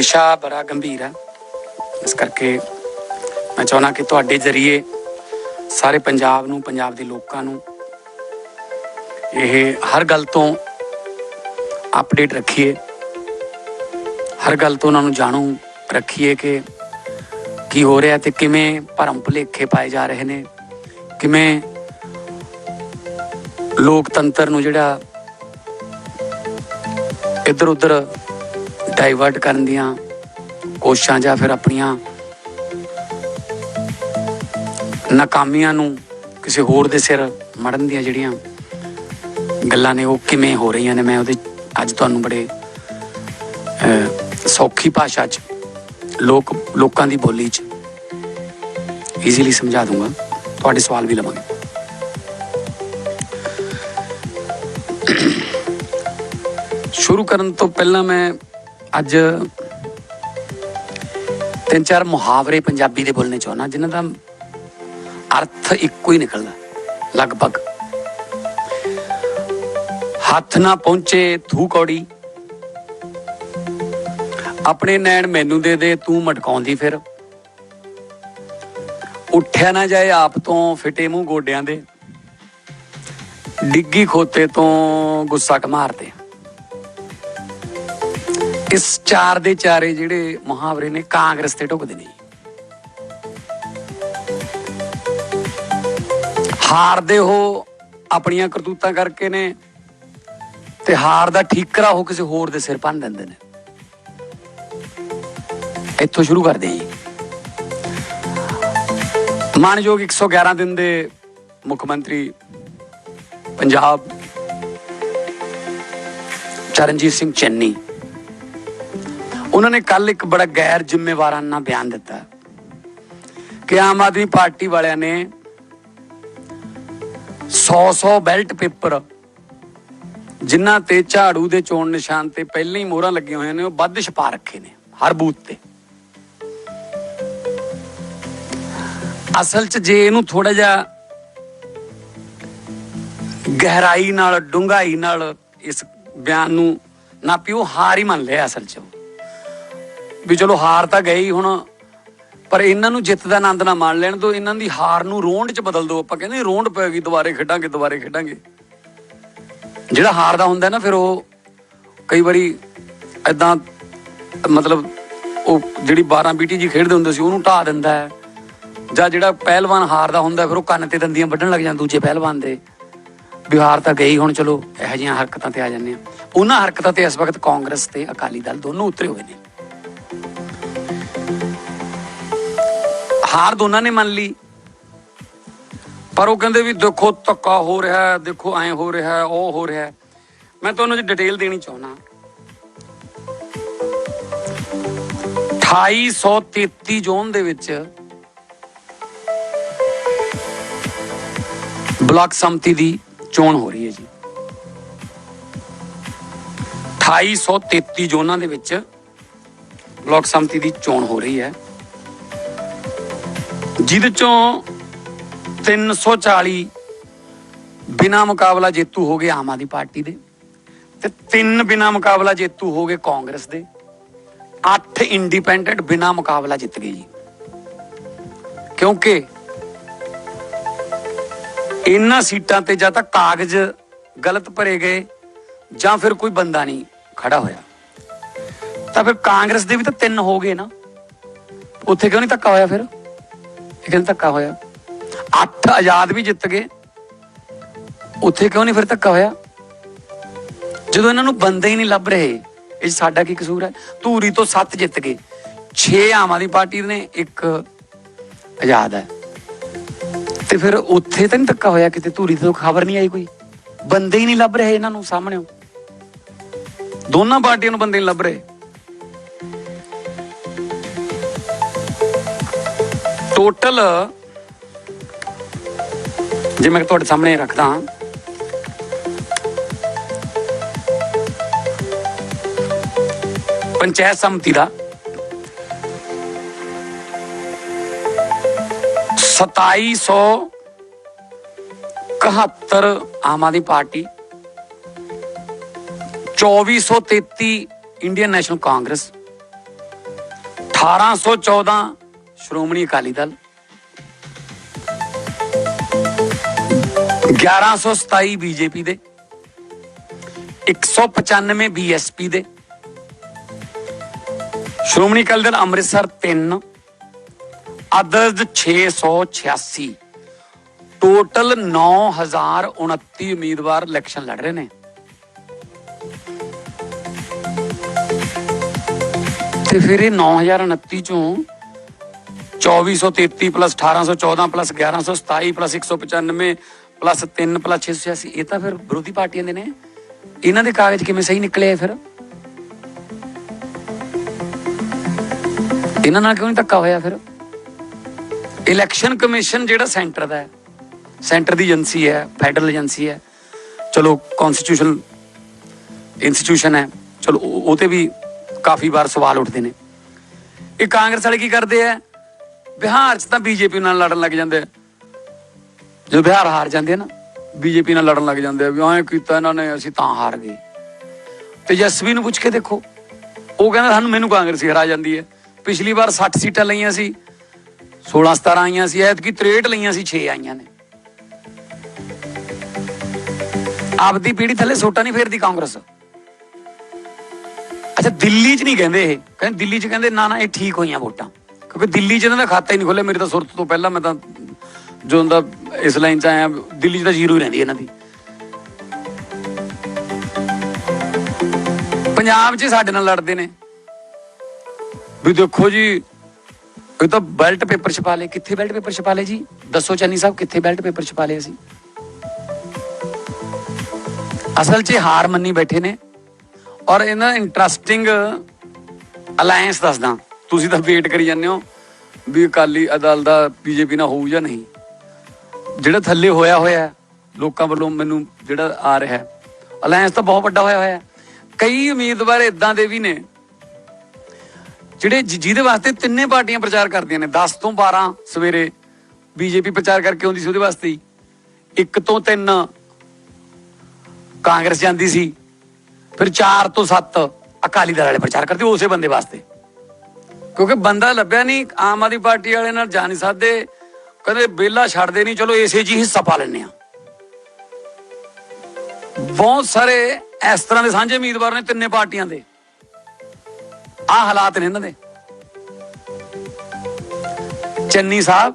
ਵਿਸ਼ਾ ਬੜਾ ਗੰਭੀਰ ਹੈ। ਇਸ ਕਰਕੇ ਮੈਂ ਚਾਹੁੰਦਾ ਕਿ ਤੁਹਾਡੇ ਜ਼ਰੀਏ ਸਾਰੇ ਪੰਜਾਬ ਨੂੰ, ਪੰਜਾਬ ਦੇ ਲੋਕਾਂ ਨੂੰ ਇਹ ਹਰ ਗੱਲ ਤੋਂ ਅਪਡੇਟ ਰੱਖੀਏ। ਹਰ ਗੱਲ ਤੋਂ ਉਹਨਾਂ ਨੂੰ ਜਾਣੂ ਰੱਖੀਏ ਕਿ ਕੀ ਹੋ ਰਿਹਾ ਤੇ ਕਿਵੇਂ ਭਰਮ ਭੁਲੇਖੇ ਪਾਏ ਜਾ ਰਹੇ ਨੇ। ਕਿਵੇਂ ਲੋਕਤੰਤਰ ਨੂੰ ਜਿਹੜਾ ਇੱਧਰ ਉੱਧਰ ਡਾਈਵਰਟ ਕਰਨ ਦੀਆਂ ਕੋਸ਼ਿਸ਼ਾਂ ਜਾਂ ਫਿਰ ਆਪਣੀਆਂ ਨਾਕਾਮੀਆਂ ਨੂੰ ਕਿਸੇ ਹੋਰ ਦੇ ਸਿਰ ਮੜਨ ਦੀਆਂ ਜਿਹੜੀਆਂ ਗੱਲਾਂ ਨੇ ਉਹ ਕਿਵੇਂ ਹੋ ਰਹੀਆਂ ਨੇ, ਮੈਂ ਉਹਦੇ ਅੱਜ ਤੁਹਾਨੂੰ ਬੜੇ ਸੌਖੀ ਭਾਸ਼ਾ 'ਚ ਲੋਕ, ਲੋਕਾਂ ਦੀ ਬੋਲੀ 'ਚ ਈਜ਼ੀਲੀ ਸਮਝਾ ਦੂੰਗਾ। ਤੁਹਾਡੇ ਸਵਾਲ ਵੀ ਲਵਾਂਗੇ। ਸ਼ੁਰੂ ਕਰਨ ਤੋਂ ਪਹਿਲਾਂ ਮੈਂ ਅੱਜ ਤਿੰਨ ਚਾਰ ਮੁਹਾਵਰੇ ਪੰਜਾਬੀ ਦੇ ਬੋਲਣੇ ਚਾਹੁੰਦਾ, ਜਿਨ੍ਹਾਂ ਦਾ ਅਰਥ ਇੱਕੋ ਹੀ ਨਿਕਲਦਾ, ਲਗਭਗ। ਹੱਥ ਨਾ ਪਹੁੰਚੇ ਥੂ ਕੌੜੀ, ਆਪਣੇ ਨੈਣ ਮੈਨੂੰ ਦੇ ਦੇ, ਤੂੰ ਮਟਕਾਉਂਦੀ ਫਿਰ। ਉੱਠਿਆ ਨਾ ਜਾਏ ਆਪ ਤੋਂ ਫਿਟੇ ਮੂੰਹ ਗੋਡਿਆਂ ਦੇ, ਡਿੱਗੀ ਖੋਤੇ ਤੋਂ ਗੁੱਸਾ ਕਮਾਰਦੇ ਇਸ ਚਾਰ ਦੇ ਚਾਰੇ ਜਿਹੜੇ ਮੁਹਾਵਰੇ ਨੇ ਕਾਂਗਰਸ ਤੇ ਢੁਕਦੇ ਨੇ। ਹਾਰਦੇ ਹੋ ਆਪਣੀਆਂ ਕਰਤੂਤਾਂ ਕਰਕੇ ਨੇ ਤੇ ਹਾਰ ਦਾ ਠੀਕਰਾ ਹੋ ਕਿਸੇ ਹੋਰ ਦੇ ਸਿਰ ਪੰਨ ਦਿੰਦੇ ਨੇ। ਇੱਥੋਂ ਸ਼ੁਰੂ ਕਰਦੇ ਹਾਂ ਜੀ। ਮਾਨਯੋਗ 111 ਦਿਨ ਦੇ ਮੁੱਖ ਮੰਤਰੀ ਪੰਜਾਬ ਚਰਨਜੀਤ ਸਿੰਘ ਚੰਨੀ ਉਹਨਾਂ ਨੇ ਕੱਲ ਇੱਕ ਬੜਾ ਗੈਰ ਜ਼ਿੰਮੇਵਾਰਾਨਾ ਬਿਆਨ ਦਿੱਤਾ ਕਿ ਆਮ ਆਦਮੀ ਪਾਰਟੀ ਵਾਲਿਆਂ ਨੇ 100-100 ਬੈਲਟ ਪੇਪਰ ਜਿਨ੍ਹਾਂ ਤੇ ਝਾੜੂ ਦੇ ਚੋਣ ਨਿਸ਼ਾਨ ਤੇ ਪਹਿਲਾਂ ਹੀ ਮੋਹਰਾਂ ਲੱਗੀਆਂ ਹੋਈਆਂ ਨੇ, ਉਹ ਵੱਧ ਛਪਾ ਰੱਖੇ ਨੇ, ਹਰ ਬੂਥ ਤੇ। ਅਸਲ 'ਚ ਜੇ ਇਹਨੂੰ ਥੋੜਾ ਜਿਹਾ ਗਹਿਰਾਈ ਨਾਲ, ਡੂੰਘਾਈ ਨਾਲ ਇਸ ਬਿਆਨ ਨੂੰ ਨਾਪੀ ਉਹ ਹਾਰ ਹੀ ਮੰਨ ਲਿਆ ਅਸਲ 'ਚ ਵੀ ਚਲੋ ਹਾਰ ਤਾਂ ਗਈ ਹੁਣ, ਪਰ ਇਹਨਾਂ ਨੂੰ ਜਿੱਤ ਦਾ ਆਨੰਦ ਨਾ ਮਾਣ ਲੈਣ ਦੋ ਇਹਨਾਂ ਦੀ ਹਾਰ ਨੂੰ ਰੋਂਡ 'ਚ ਬਦਲ ਦਿਓ। ਆਪਾਂ ਕਹਿੰਦੇ ਰੋਂਡ ਪੈ ਦੁਬਾਰੇ ਖੇਡਾਂਗੇ ਦੁਬਾਰੇ ਖੇਡਾਂਗੇ। ਜਿਹੜਾ ਹਾਰਦਾ ਹੁੰਦਾ ਨਾ, ਫਿਰ ਉਹ ਕਈ ਵਾਰੀ ਐਦਾਂ ਮਤਲਬ ਉਹ ਜਿਹੜੀ 12 ਬੀਟੀ ਜੀ ਖੇਡਦੇ ਹੁੰਦੇ ਸੀ, ਉਹਨੂੰ ਢਾ ਦਿੰਦਾ ਹੈ। ਜਾਂ ਜਿਹੜਾ ਪਹਿਲਵਾਨ ਹਾਰਦਾ ਹੁੰਦਾ, ਫਿਰ ਉਹ ਕੰਨ ਤੇ ਦੰਦੀਆਂ ਵੱਢਣ ਲੱਗ ਜਾਂਦਾ, ਦੂਜੇ ਪਹਿਲਵਾਨ ਦੇ। ਬਿਹਾਰ ਤਾਂ ਗਈ, ਹੁਣ ਚਲੋ ਇਹੋ ਜਿਹੀਆਂ ਹਰਕਤਾਂ ਤੇ ਆ ਜਾਂਦੇ ਆ ਉਹਨਾਂ ਹਰਕਤਾਂ ਤੇ ਇਸ ਵਕਤ ਕਾਂਗਰਸ ਤੇ ਅਕਾਲੀ ਦਲ ਦੋਨੋਂ ਉਤਰੇ ਹੋਏ ਨੇ। ਹਾਰ ਦੋਨਾਂ ਨੇ ਮੰਨ ਲਈ। ਪਰ ਉਹ ਕਹਿੰਦੇ ਵੀ ਦੇਖੋ ਧੱਕਾ ਹੋ ਰਿਹਾ ਹੈ, ਦੇਖੋ ਐਂ ਹੋ ਰਿਹਾ ਹੈ, ਉਹ ਹੋ ਰਿਹਾ ਹੈ। ਮੈਂ ਤੁਹਾਨੂੰ ਜੀ ਡਿਟੇਲ ਦੇਣੀ ਚਾਹੁੰਦਾ। 2833 ਜ਼ੋਨ ਦੇ ਵਿੱਚ ਬਲਾਕ ਸੰਮਤੀ ਦੀ ਚੋਣ ਹੋ ਰਹੀ ਹੈ ਜੀ। 2833 ਜ਼ੋਨਾਂ ਦੇ ਵਿੱਚ ਬਲਾਕ ਸੰਮਤੀ ਦੀ ਚੋਣ ਹੋ ਰਹੀ ਹੈ। ਜਿਹਦੇ ਚੋਂ 340 ਬਿਨਾ ਮੁਕਾਬਲਾ ਜੇਤੂ ਹੋ ਗਏ ਆਮ ਆਦਮੀ ਪਾਰਟੀ ਦੇ ਤੇ ਤਿੰਨ ਬਿਨਾ ਮੁਕਾਬਲਾ ਜੇਤੂ ਹੋ ਗਏ ਕਾਂਗਰਸ ਦੇ, ਅੱਠ ਇੰਡੀਪੈਂਡੈਂਟ ਬਿਨਾ ਮੁਕਾਬਲਾ ਜਿੱਤ ਗਏ ਜੀ। ਕਿਉਂਕਿ ਇਹਨਾਂ ਸੀਟਾਂ ਤੇ ਜਾਂ ਤਾਂ ਕਾਗਜ਼ ਗਲਤ ਭਰੇ ਗਏ ਜਾਂ ਫਿਰ ਕੋਈ ਬੰਦਾ ਨਹੀਂ ਖੜਾ ਹੋਇਆ। ਤਾਂ ਫਿਰ ਕਾਂਗਰਸ ਦੇ ਵੀ ਤਾਂ ਤਿੰਨ ਹੋ ਗਏ ਨਾ। ਉੱਥੇ ਕਿਉਂ ਨਹੀਂ ਧੱਕਾ ਹੋਇਆ ਫਿਰ? ਇਹ ਧੱਕਾ ਹੋਇਆ। ਅੱਠ ਆਜ਼ਾਦ ਵੀ ਜਿੱਤ ਗਏ। ਉੱਥੇ ਕਿਉਂ ਨਹੀਂ ਫਿਰ ਧੱਕਾ ਹੋਇਆ? ਜਦੋਂ ਇਹਨਾਂ ਨੂੰ ਬੰਦੇ ਹੀ ਨਹੀਂ ਲੱਭ ਰਹੇ, ਇਹ ਸਾਡਾ ਕੀ ਕਸੂਰ ਹੈ? ਧੂਰੀ ਤੋਂ 7 ਜਿੱਤ ਗਏ। 6 ਆਮ ਆਦਮੀ ਪਾਰਟੀ ਨੇ, ਇੱਕ ਆਜ਼ਾਦ ਹੈ। ਤੇ ਫਿਰ ਉੱਥੇ ਤਾਂ ਨਹੀਂ ਧੱਕਾ ਹੋਇਆ ਕਿਤੇ, ਧੂਰੀ ਤੋਂ ਖਬਰ ਨਹੀਂ ਆਈ ਕੋਈ। ਬੰਦੇ ਹੀ ਨਹੀਂ ਲੱਭ ਰਹੇ ਇਹਨਾਂ ਨੂੰ, ਸਾਹਮਣੇ। ਦੋਨਾਂ ਪਾਰਟੀਆਂ ਨੂੰ ਬੰਦੇ ਨਹੀਂ ਲੱਭ ਰਹੇ। ਟੋਟਲ ਜੇ ਮੈਂ ਤੁਹਾਡੇ ਸਾਹਮਣੇ ਰੱਖਦਾ ਹਾਂ। ਪੰਚਾਇਤ ਸਮਿਤੀ ਦਾ 2771 Aam Aadmi party 2433 Indian National Congress 1814 Shiromani Akali Dal. 1127 BJP ਦੇ 195 ਬੀਐਸਪੀ ਦੇ। ਸ਼੍ਰੋਮਣੀ ਅਕਾਲੀ ਦਲ ਅੰਮ੍ਰਿਤਸਰ 3 ਅਦਰਜ 686 ਟੋਟਲ 9029 ਉਮੀਦਵਾਰ ਇਲੈਕਸ਼ਨ ਲੜ ਰਹੇ ਨੇ। ਤੇ ਫਿਰ ਇਹ 9029 ਚੋਂ 2433 plus 1814 plus 1127 plus 195 plus 3 plus 686 ਇਹ ਤਾਂ ਫਿਰ ਵਿਰੋਧੀ ਪਾਰਟੀਆਂ ਦੇ ਨੇ ਇਹਨਾਂ ਦੇ ਕਾਗਜ਼ ਕਿਵੇਂ ਸਹੀ ਨਿਕਲੇ ਫਿਰ ਇਹਨਾਂ ਨਾਲ ਕਿਉਂ ਨਹੀਂ ਧੱਕਾ ਹੋਇਆ ਫਿਰ ਇਲੈਕਸ਼ਨ ਕਮਿਸ਼ਨ ਜਿਹੜਾ ਸੈਂਟਰ ਦਾ ਹੈ ਸੈਂਟਰ ਦੀ ਏਜੰਸੀ ਹੈ ਫੈਡਰਲ ਏਜੰਸੀ ਹੈ ਚਲੋ ਕਨਸਟੀਟਿਊਸ਼ਨ ਇੰਸਟੀਟਿਊਸ਼ਨ ਹੈ ਚਲੋ ਉਹ ਉਹ ਤੇ ਵੀ ਕਾਫੀ ਵਾਰ ਸਵਾਲ ਉੱਠਦੇ ਨੇ ਇਹ ਕਾਂਗਰਸ ਵਾਲੇ ਕੀ ਕਰਦੇ ਆ ਬਿਹਾਰ 'ਚ ਤਾਂ ਬੀਜੇਪੀ ਨਾਲ ਲੜਨ ਲੱਗ ਜਾਂਦੇ ਜਦੋਂ ਬਿਹਾਰ ਹਾਰ ਜਾਂਦੇ ਆ ਨਾ, ਬੀਜੇਪੀ ਨਾਲ ਲੜਨ ਲੱਗ ਜਾਂਦੇ ਆ ਵੀ ਐਂ ਕੀਤਾ ਇਹਨਾਂ ਨੇ, ਅਸੀਂ ਤਾਂ ਹਾਰ ਗਏ। ਤੇਜਸਵੀ ਨੂੰ ਪੁੱਛ ਕੇ ਦੇਖੋ। ਉਹ ਕਹਿੰਦਾ ਸਾਨੂੰ, ਮੈਨੂੰ ਕਾਂਗਰਸ ਹਰਾ ਜਾਂਦੀ ਹੈ। ਪਿਛਲੀ ਵਾਰ 60 ਸੀਟਾਂ ਲਈਆਂ ਸੀ 16 17 ਆਈਆਂ ਸੀ, ਐਤਕੀ 63 ਲਈਆਂ ਸੀ 6 ਆਈਆਂ ਨੇ। ਆਪਦੀ ਪੀੜੀ ਥੱਲੇ ਸੋਟਾ ਨਹੀਂ ਫੇਰਦੀ ਕਾਂਗਰਸ। ਅੱਛਾ, ਦਿੱਲੀ 'ਚ ਨਹੀਂ ਕਹਿੰਦੇ ਇਹ। ਕਹਿੰਦੇ ਦਿੱਲੀ 'ਚ ਕਹਿੰਦੇ, ਨਾ ਨਾ, ਇਹ ਠੀਕ ਹੋਈਆਂ ਵੋਟਾਂ। ਕਿਉਂਕਿ ਦਿੱਲੀ 'ਚ ਇਹਨਾਂ ਦਾ ਖਾਤਾ ਹੀ ਨਹੀਂ ਖੁੱਲਿਆ ਮੇਰੇ ਤਾਂ ਸੁਰਤ ਤੋਂ ਪਹਿਲਾਂ ਮੈਂ ਤਾਂ ਜੋ ਹੁੰਦਾ ਇਸ ਲਾਈਨ 'ਚ ਆਇਆ, ਦਿੱਲੀ 'ਚ ਤਾਂ ਜ਼ੀਰੋ ਹੀ ਰਹਿੰਦੀ ਇਹਨਾਂ ਦੀ। ਪੰਜਾਬ 'ਚ ਸਾਡੇ ਨਾਲ ਲੜਦੇ ਨੇ। ਵੀ ਦੇਖੋ ਜੀ ਇਹ ਤਾਂ ਬੈਲਟ ਪੇਪਰ ਛਪਾ ਲਏ, ਕਿੱਥੇ ਬੈਲਟ ਪੇਪਰ ਛਪਾ ਲਏ ਜੀ? ਦੱਸੋ ਚੰਨੀ ਸਾਹਿਬ, ਕਿੱਥੇ ਬੈਲਟ ਪੇਪਰ ਛਪਾ ਲਏ ਅਸੀਂ? ਅਸਲ 'ਚ ਹਾਰ ਮੰਨੀ ਬੈਠੇ ਨੇ। ਔਰ ਇਹਨਾਂ ਇੰਟਰਸਟਿੰਗ ਅਲਾਈਅੰਸ ਦੱਸਦਾ, ਤੁਸੀਂ ਤਾਂ ਵੇਟ ਕਰੀ ਜਾਂਦੇ ਹੋ। ਵੀ ਅਕਾਲੀ ਅਦਲ ਦਾ ਬੀਜੇਪੀ ਨਾਲ ਹੋਊ ਜਾਂ ਨਹੀਂ। ਜਿਹੜਾ ਥੱਲੇ ਹੋਇਆ ਹੋਇਆ ਲੋਕਾਂ ਵੱਲੋਂ ਮੈਨੂੰ ਜਿਹੜਾ ਆ ਰਿਹਾ ਹੈ ਅਲਾਈਅੰਸ ਤਾਂ ਬਹੁਤ ਵੱਡਾ ਹੋਇਆ ਹੋਇਆ ਕਈ ਉਮੀਦਵਾਰ ਇਦਾਂ ਦੇ ਵੀ ਨੇ, ਜਿਹੜੇ ਜਿਹਦੇ ਵਾਸਤੇ ਤਿੰਨੇ ਪਾਰਟੀਆਂ ਪ੍ਰਚਾਰ ਕਰਦੀਆਂ ਨੇ। 10 ਤੋਂ 12 ਸਵੇਰੇ ਬੀਜੇਪੀ ਪ੍ਰਚਾਰ ਕਰਕੇ ਆਉਂਦੀ ਸੀ, ਉਹਦੇ ਵਾਸਤੇ ਹੀ। ਇੱਕ ਤੋਂ ਤਿੰਨ ਕਾਂਗਰਸ ਜਾਂਦੀ ਸੀ, ਫਿਰ 4 ਤੋਂ 7 ਅਕਾਲੀ ਦਲ ਵਾਲੇ ਪ੍ਰਚਾਰ ਕਰਦੇ, ਉਸੇ ਬੰਦੇ ਵਾਸਤੇ। ਕਿਉਂਕਿ ਬੰਦਾ ਲੱਭਿਆ ਨਹੀਂ, ਆਮ ਆਦਮੀ ਪਾਰਟੀ ਵਾਲੇ ਨਾਲ ਜਾ ਨਹੀਂ ਸਕਦੇ। ਕਦੇ ਬੇਲਾ ਛੱਡਦੇ ਨਹੀਂ, ਚਲੋ ਇਸੇ ਜੀ ਹਿੱਸਾ ਪਾ ਲੈਣੇ ਆ ਬਹੁਤ ਸਾਰੇ ਇਸ ਤਰ੍ਹਾਂ ਦੇ ਸਾਂਝੇ ਉਮੀਦਵਾਰ ਨੇ ਤਿੰਨੇ ਪਾਰਟੀਆਂ ਦੇ। ਆ ਹਾਲਾਤ ਨੇ ਇਹਨਾਂ ਦੇ। ਚੰਨੀ ਸਾਹਿਬ,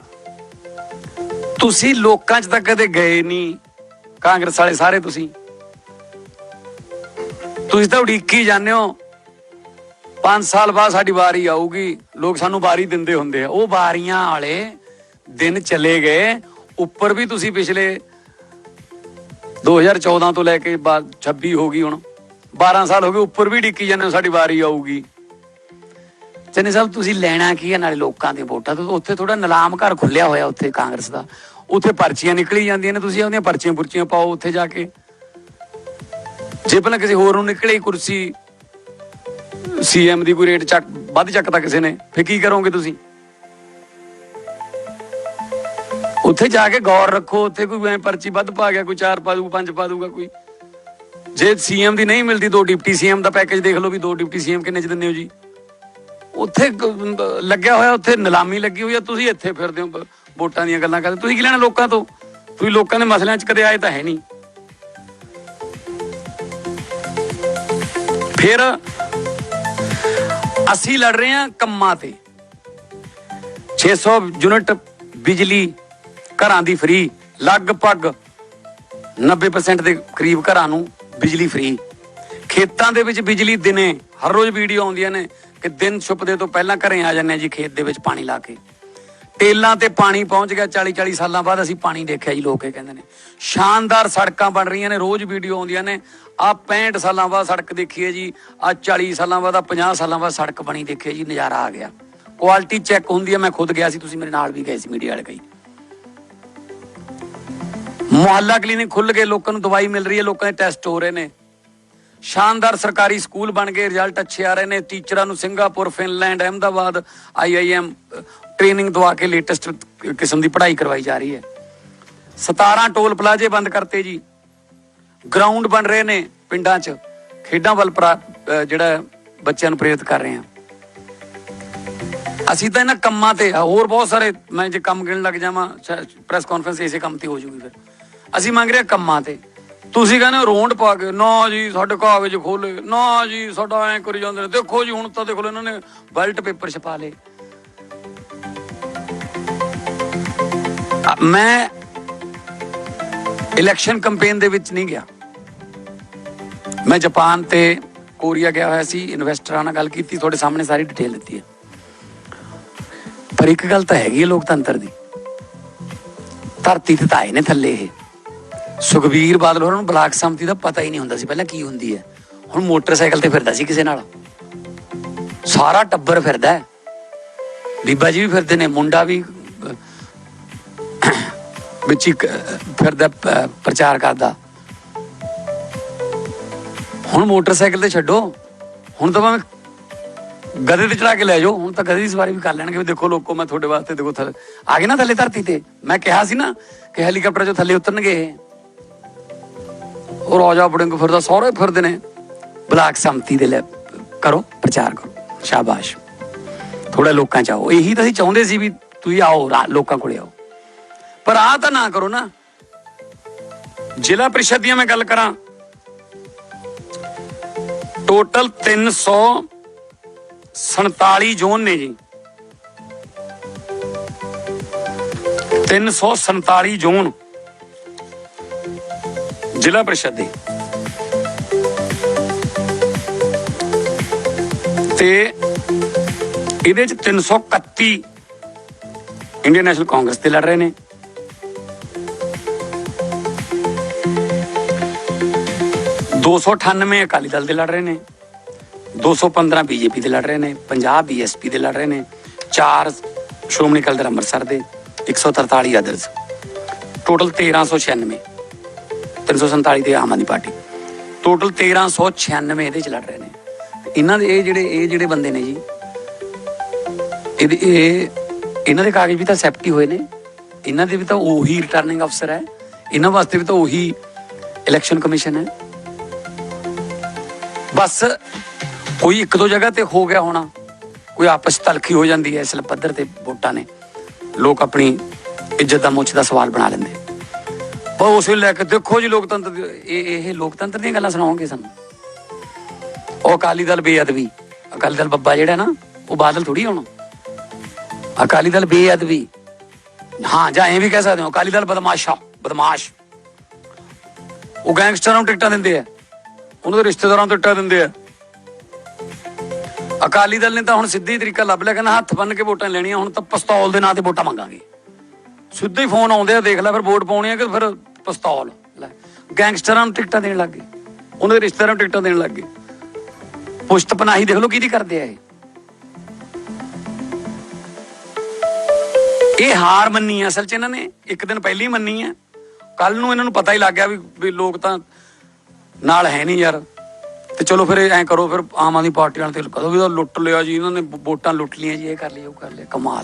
ਤੁਸੀਂ ਲੋਕਾਂ 'ਚ ਤਾਂ ਕਦੇ ਗਏ ਨਹੀਂ, ਕਾਂਗਰਸ ਵਾਲੇ ਸਾਰੇ ਤੁਸੀਂ। ਤੁਸੀਂ ਤਾਂ ਉਡੀਕੀ ਜਾਂਦੇ ਹੋ। 5 ਸਾਲ ਬਾਅਦ ਸਾਡੀ ਵਾਰੀ ਆਊਗੀ, ਲੋਕ ਸਾਨੂੰ ਵਾਰੀ ਦਿੰਦੇ ਹੁੰਦੇ ਆ। ਉਹ ਵਾਰੀਆਂ ਵਾਲੇ ਦਿਨ ਚਲੇ ਗਏ। ਉੱਪਰ ਵੀ ਤੁਸੀਂ ਪਿਛਲੇ 2014 ਤੋਂ ਲੈ ਕੇ 26 ਹੋ ਗਈ ਹੁਣ। 12 ਸਾਲ ਹੋ ਗਏ, ਉੱਪਰ ਵੀ ਡਿੱਕੀ ਜਾਂਦੇ ਸਾਡੀ ਵਾਰੀ ਆਊਗੀ। ਚੰਨੀ ਸਾਹਿਬ, ਤੁਸੀਂ ਲੈਣਾ ਕੀ ਹੈ ਨਾਲੇ ਲੋਕਾਂ ਦੇ ਵੋਟਾਂ ਤੋਂ ਉੱਥੇ ਥੋੜਾ ਨਿਲਾਮ ਘਰ ਖੁੱਲਿਆ ਹੋਇਆ ਉੱਥੇ ਕਾਂਗਰਸ ਦਾ। ਉੱਥੇ ਪਰਚੀਆਂ ਨਿਕਲੀ ਜਾਂਦੀਆਂ ਨੇ, ਤੁਸੀਂ ਉਹਦੀਆਂ ਪਰਚੀਆਂ ਪੁਰਚੀਆਂ ਪਾਓ ਉੱਥੇ ਜਾ ਕੇ। ਜੇ ਪਹਿਲਾਂ ਕਿਸੇ ਹੋਰ ਨੂੰ ਨਿਕਲੇ ਕੁਰਸੀ ਸੀਐਮ ਦੀ ਕੋਈ ਰੇਟ ਚੱਕ, ਵੱਧ ਚੱਕਦਾ ਕਿਸੇ ਨੇ ਫੇ ਕੀ ਕਰੋਗੇ ਤੁਸੀਂ? ਉੱਥੇ ਜਾ ਕੇ ਗੌਰ ਰੱਖੋ, ਉੱਥੇ ਕੋਈ ਐ ਪਰਚੀ ਵੱਧ ਪਾ ਗਿਆ, ਕੋਈ ਚਾਰ ਪਾ ਦੂਗਾ ਪੰਜ ਪਾ ਦੂਗਾ ਕੋਈ। ਜੇ ਸੀਐਮ ਦੀ ਨਹੀਂ ਮਿਲਦੀ ਦੋ ਡਿਪਟੀ ਸੀਐਮ ਦਾ ਪੈਕੇਜ ਦੇਖ ਲਓ ਵੀ ਦੋ ਡਿਪਟੀ ਸੀਐਮ ਕਿੰਨੇ ਚ ਦਿੰਦੇ ਹੋ ਜੀ। ਉੱਥੇ ਲੱਗਿਆ ਹੋਇਆ, ਉੱਥੇ ਨਿਲਾਮੀ ਲੱਗੀ ਹੋਈ ਆ, ਤੁਸੀਂ ਇੱਥੇ ਫਿਰਦੇ ਹੋ ਵੋਟਾਂ ਦੀਆਂ ਗੱਲਾਂ ਕਰਦੇ, ਤੁਸੀਂ ਕੀ ਲੈਣਾ ਲੋਕਾਂ ਤੋਂ? ਤੁਸੀਂ ਲੋਕਾਂ ਦੇ ਮਸਲਿਆਂ 'ਚ ਕਦੇ ਆਏ ਤਾਂ ਹੈ ਨਹੀਂ। ਫਿਰ ਅਸੀਂ ਲੜ ਰਹੇ ਹਾਂ ਕੰਮਾਂ ਤੇ। 600 ਯੂਨਿਟ ਬਿਜਲੀ ਘਰਾਂ ਦੀ ਫ੍ਰੀ ਲਗਭਗ 90% ਦੇ ਕਰੀਬ ਘਰਾਂ ਨੂੰ ਬਿਜਲੀ ਫ੍ਰੀ ਖੇਤਾਂ ਦੇ ਵਿੱਚ ਬਿਜਲੀ ਦਿਨੇ, ਹਰ ਰੋਜ਼ ਵੀਡੀਓ ਆਉਂਦੀਆਂ ਨੇ ਕਿ ਦਿਨ ਛੁਪਦੇ ਤੋਂ ਪਹਿਲਾਂ ਘਰੇ ਆ ਜਾਂਦੇ ਆ ਜੀ, ਖੇਤ ਦੇ ਵਿੱਚ ਪਾਣੀ ਲਾ ਕੇ। ਟੇਲਾਂ ਤੇ ਪਾਣੀ ਪਹੁੰਚ ਗਿਆ 40 40 ਸਾਲਾਂ ਬਾਅਦ ਅਸੀਂ ਪਾਣੀ ਦੇਖਿਆ ਜੀ, ਲੋਕ ਇਹ ਕਹਿੰਦੇ ਨੇ। ਸ਼ਾਨਦਾਰ ਸੜਕਾਂ ਬਣ ਰਹੀਆਂ ਨੇ, ਰੋਜ਼ ਵੀਡੀਓ ਆਉਂਦੀਆਂ ਨੇ। ਆ 65 ਸਾਲਾਂ ਬਾਅਦ ਸੜਕ ਦੇਖੀਏ ਜੀ ਆ 40 ਸਾਲਾਂ ਬਾਅਦ ਆ 50 ਸਾਲਾਂ ਬਾਅਦ ਸੜਕ ਬਣੀ ਦੇਖੀਏ ਜੀ, ਨਜ਼ਾਰਾ ਆ ਗਿਆ। ਕੁਆਲਿਟੀ ਚੈੱਕ ਹੁੰਦੀ ਹੈ ਮੈਂ ਖੁਦ ਗਿਆ ਸੀ, ਤੁਸੀਂ ਮੇਰੇ ਨਾਲ ਵੀ ਗਏ ਸੀ, ਮੀਡੀਆ ਵਾਲੇ ਕਈ। ਮੁਹੱਲਾ ਕਲੀਨਿਕ ਖੁੱਲ ਗਏ ਲੋਕਾਂ ਨੂੰ ਦਵਾਈ ਮਿਲ ਰਹੀ ਹੈ, ਲੋਕਾਂ ਦੇ ਟੈਸਟ ਹੋ ਰਹੇ ਨੇ। ਸ਼ਾਨਦਾਰ ਸਰਕਾਰੀ ਸਕੂਲ ਬਣ ਗਏ ਰਿਜ਼ਲਟ ਅੱਛੇ ਆ ਰਹੇ ਨੇ, ਟੀਚਰਾਂ ਨੂੰ Singapore, Finland, Ahmedabad IIM training ਦਵਾ ਕੇ ਲੇਟੈਸਟ ਕਿਸਮ ਦੀ ਪੜ੍ਹਾਈ ਕਰਵਾਈ ਜਾ ਰਹੀ ਹੈ। 17 ਟੋਲ ਪਲਾਜ਼ੇ ਬੰਦ ਕਰਤੇ ਜੀ। ਗਰਾਊਂਡ ਬਣ ਰਹੇ ਨੇ ਪਿੰਡਾਂ 'ਚ। ਖੇਡਾਂ ਵੱਲ ਜਿਹੜਾ ਬੱਚਿਆਂ ਨੂੰ ਪ੍ਰੇਰਿਤ ਕਰ ਰਹੇ ਆ ਅਸੀਂ ਤਾਂ ਇਹਨਾਂ ਕੰਮਾਂ ਤੇ ਹੋਰ ਬਹੁਤ ਸਾਰੇ ਮੈਂ ਜੇ ਕੰਮ ਗਿਣ ਲੱਗ ਜਾਵਾਂ ਪ੍ਰੈਸ ਕਾਨਫਰੰਸ ਇਸੇ ਕੰਮ ਤੇ ਹੋ ਜੂਗੀ ਫਿਰ। ਅਸੀਂ ਮੰਗ ਰਹੇ ਹਾਂ ਕੰਮਾਂ ਤੇ। ਤੁਸੀਂ ਕਹਿੰਦੇ ਹੋ ਰੋਂਡ ਪਾ ਕੇ, ਨਾ ਜੀ, ਸਾਡੇ ਕਾਗਜ਼ ਖੋਲੇ ਨਾ ਜੀ, ਸਾਡਾ ਐ ਕਰੀ ਜਾਂਦੇ ਨੇ। ਦੇਖੋ ਜੀ, ਹੁਣ ਤਾਂ ਦੇਖ ਲਓ ਇਹਨਾਂ ਨੇ ਬੈਲਟ ਪੇਪਰ ਛਪਾ ਲਏ। ਮੈਂ ਇਲੈਕਸ਼ਨ ਕੈਂਪੇਨ ਦੇ ਵਿੱਚ ਨਹੀਂ ਗਿਆ। ਮੈਂ ਜਾਪਾਨ ਤੇ ਕੋਰੀਆ ਗਿਆ ਹੋਇਆ ਸੀ ਇਨਵੈਸਟਰਾਂ ਨਾਲ ਗੱਲ ਕੀਤੀ, ਤੁਹਾਡੇ ਸਾਹਮਣੇ ਸਾਰੀ ਡਿਟੇਲ ਦਿੱਤੀ ਹੈ। ਪਰ ਇੱਕ ਗੱਲ ਤਾਂ ਹੈਗੀ ਹੈ ਲੋਕਤੰਤਰ ਦੀ। ਧਰਤੀ ਤੇ ਤਾਂ ਆਏ ਨੇ ਥੱਲੇ ਇਹ। ਸੁਖਬੀਰ ਬਾਦਲ ਹੋਰਾਂ ਨੂੰ ਬਲਾਕ ਸੰਮਤੀ ਦਾ ਪਤਾ ਹੀ ਨਹੀਂ ਹੁੰਦਾ ਸੀ ਪਹਿਲਾਂ ਕੀ ਹੁੰਦੀ ਹੈ। ਹੁਣ ਮੋਟਰਸਾਈਕਲ ਤੇ ਫਿਰਦਾ ਸੀ ਕਿਸੇ ਨਾਲ। ਸਾਰਾ ਟੱਬਰ ਫਿਰਦਾ ਹੈ। ਬੀਬਾ ਜੀ ਵੀ ਫਿਰਦੇ ਨੇ, ਮੁੰਡਾ ਵੀ ਵਿੱਚ ਹੀ ਕ- ਫਿਰਦਾ ਪ- ਪ੍ਰਚਾਰ ਕਰਦਾ ਹੁਣ ਮੋਟਰਸਾਈਕਲ ਤੇ ਛੱਡੋ ਹੁਣ ਤਾਂ ਭਾਵੇਂ ਗਧੇ ਤੇ ਚੜਾ ਕੇ ਲੈ ਜਾਓ ਹੁਣ ਤਾਂ ਗਧੇ ਦੀ ਸਵਾਰੀ ਵੀ ਕਰ ਲੈਣਗੇ ਵੀ ਦੇਖੋ ਲੋਕੋ ਮੈਂ ਤੁਹਾਡੇ ਵਾਸਤੇ ਦੇਖੋ ਥੱਲੇ ਆ ਗਏ ਨਾ ਥੱਲੇ ਧਰਤੀ ਤੇ ਮੈਂ ਕਿਹਾ ਸੀ ਨਾ ਕਿ ਹੈਲੀਕਾਪਟਰ ਚੋਂ ਥੱਲੇ ਉਤਰਨਗੇ ਇਹ। ਉਹ ਰਾਜਾ ਬੜਿੰਗ ਫਿਰਦਾ ਸਾਰੇ ਫਿਰਦੇ ਨੇ ਬਲਾਕ ਸੰਮਤੀ ਦੇ ਲੈ ਕਰੋ ਪ੍ਰਚਾਰ ਕਰੋ ਸ਼ਾਬਾਸ਼ ਥੋੜਾ ਲੋਕਾਂ ਚ ਆਓ ਇਹੀ ਤਾਂ ਅਸੀਂ ਚਾਹੁੰਦੇ ਸੀ ਵੀ ਤੁਸੀਂ ਆਓ ਰਾ- ਲੋਕਾਂ ਕੋਲੇ ਆਓ ਪਰ ਆ ਤਾਂ ਨਾ ਕਰੋ ਨਾ। ਜ਼ਿਲ੍ਹਾ ਪ੍ਰੀਸ਼ਦ ਦੀਆਂ ਮੈਂ ਗੱਲ ਕਰਾਂ। ਟੋਟਲ 347 ਜ਼ੋਨ ਨੇ ਜੀ। 347 ਜ਼ੋਨ। ਜ਼ਿਲ੍ਹਾ ਪ੍ਰੀਸ਼ਦ ਦੇ। ਤੇ ਇਹਦੇ ਚ 331 ਇੰਡੀਅਨ ਨੈਸ਼ਨਲ ਕਾਂਗਰਸ ਤੇ ਲੜ ਰਹੇ ਨੇ। 298 ਅਕਾਲੀ ਦਲ ਦੇ ਲੜ ਰਹੇ ਨੇ 215 ਬੀਜੇਪੀ ਦੇ ਲੜ ਰਹੇ ਨੇ 50 ਬੀਐਸਪੀ ਦੇ ਲੜ ਰਹੇ ਨੇ 4 ਸ਼੍ਰੋਮਣੀ ਅਕਾਲੀ ਦਲ ਅੰਮ੍ਰਿਤਸਰ ਦੇ 143 ਅਦਰਸ ਟੋਟਲ 1396 347 ਦੇ ਆਮ ਆਦਮੀ ਪਾਰਟੀ। ਟੋਟਲ 1396 ਇਹਦੇ ਚ ਲੜ ਰਹੇ ਨੇ। ਇਹਨਾਂ ਦੇ ਇਹ ਜਿਹੜੇ ਇਹ ਜਿਹੜੇ ਬੰਦੇ ਨੇ ਜੀ, ਇਹਦੇ, ਇਹ, ਇਹਨਾਂ ਦੇ ਕਾਗਜ਼ ਵੀ ਤਾਂ ਸੈਪਟੀ ਹੋਏ ਨੇ। ਇਹਨਾਂ ਦੇ ਵੀ ਤਾਂ ਉਹੀ ਰਿਟਰਨਿੰਗ ਅਫਸਰ ਹੈ। ਇਹਨਾਂ ਵਾਸਤੇ ਵੀ ਤਾਂ ਉਹੀ ਇਲੈਕਸ਼ਨ ਕਮਿਸ਼ਨ ਹੈ। ਬਸ ਕੋਈ ਇੱਕ ਦੋ ਜਗ੍ਹਾ ਤੇ ਹੋ ਗਿਆ ਹੋਣਾ, ਕੋਈ ਆਪਸ ਤਲਖੀ ਹੋ ਜਾਂਦੀ ਹੈ ਇਸ ਪੱਧਰ ਤੇ ਵੋਟਾਂ ਨੇ। ਲੋਕ ਆਪਣੀ ਇੱਜ਼ਤ ਦਾ ਮੁੱਛ ਦਾ ਸਵਾਲ ਬਣਾ ਲੈਂਦੇ। ਪਰ ਉਸ ਵੇਲੇ ਲੈ ਕੇ ਦੇਖੋ ਜੀ ਲੋਕਤੰਤਰ ਇਹ ਇਹ ਲੋਕਤੰਤਰ ਦੀਆਂ ਗੱਲਾਂ ਸੁਣਾਓਗੇ ਸਾਨੂੰ? ਉਹ ਅਕਾਲੀ ਦਲ ਬੇਅਦਬੀ, ਅਕਾਲੀ ਦਲ ਬੱਬਾ ਜਿਹੜਾ ਨਾ, ਉਹ ਬਾਦਲ ਥੋੜੀ ਹੋਣਾ। ਅਕਾਲੀ ਦਲ ਬੇਅਦਬੀ, ਹਾਂ, ਜਾਂ ਐਂ ਵੀ ਕਹਿ ਸਕਦੇ ਹੋ, ਅਕਾਲੀ ਦਲ ਬਦਮਾਸ਼ਾ, ਬਦਮਾਸ਼। ਉਹ ਗੈਂਗਸਟਰਾਂ ਨੂੰ ਟਿਕਟਾਂ ਦਿੰਦੇ ਆ। ਉਹਨਾਂ ਦੇ ਰਿਸ਼ਤੇਦਾਰਾਂ ਨੂੰ ਟਿਕਟਾਂ ਦਿੰਦੇ ਆ। ਅਕਾਲੀ ਦਲ ਨੇ ਤਾਂ ਹੁਣ ਸਿੱਧੀ ਤਰੀਕਾ ਲੱਭ ਲਿਆ, ਕਹਿੰਦਾ ਹੱਥ ਬੰਨ ਕੇ ਵੋਟਾਂ ਲੈਣੀਆਂ, ਹੁਣ ਤਾਂ ਪਿਸਤੌਲ ਦੇ ਨਾਂ ਤੇ ਵੋਟਾਂ ਮੰਗਾਂਗੇ। ਸਿੱਧੇ ਹੀ ਫੋਨ ਆਉਂਦੇ ਆ, ਦੇਖ ਲੈ ਫਿਰ ਵੋਟ ਪਾਉਣੀ ਆ ਕਿ ਫਿਰ ਪਿਸਤੌਲ। ਲੈ, ਗੈਂਗਸਟਰਾਂ ਨੂੰ ਟਿਕਟਾਂ ਦੇਣ ਲੱਗ ਗਏ। ਉਹਨਾਂ ਦੇ ਰਿਸ਼ਤੇਦਾਰਾਂ ਨੂੰ ਟਿਕਟਾਂ ਦੇਣ ਲੱਗ ਗਏ। ਪੁਸ਼ਤ ਪਨਾਹੀ ਦੇਖ ਲਓ ਕਿਹਦੀ ਕਰਦੇ ਆ ਇਹ। ਇਹ ਹਾਰ ਮੰਨੀ ਆ ਅਸਲ 'ਚ ਇਹਨਾਂ ਨੇ, ਇੱਕ ਦਿਨ ਪਹਿਲੀ ਮੰਨੀ ਆ। ਕੱਲ ਨੂੰ ਇਹਨਾਂ ਨੂੰ ਪਤਾ ਹੀ ਲੱਗ ਗਿਆ ਵੀ ਲੋਕ ਤਾਂ ਨਾਲ ਹੈ ਨਹੀਂ ਯਾਰ। ਤੇ ਚਲੋ ਫਿਰ ਐਂ ਕਰੋ, ਫਿਰ ਆਮ ਆਦਮੀ ਪਾਰਟੀ ਵਾਲਿਆਂ ਤੇ ਕਦੋਂ ਵੀ ਤਾਂ ਲੁੱਟ ਲਿਆ ਜੀ। ਇਹਨਾਂ ਨੇ ਵੋਟਾਂ ਲੁੱਟ ਲੀਆਂ ਜੀ, ਇਹ ਕਰ ਲਿਆ ਉਹ ਕਰ ਲਿਆ ਕਮਾਲ ਹੈ।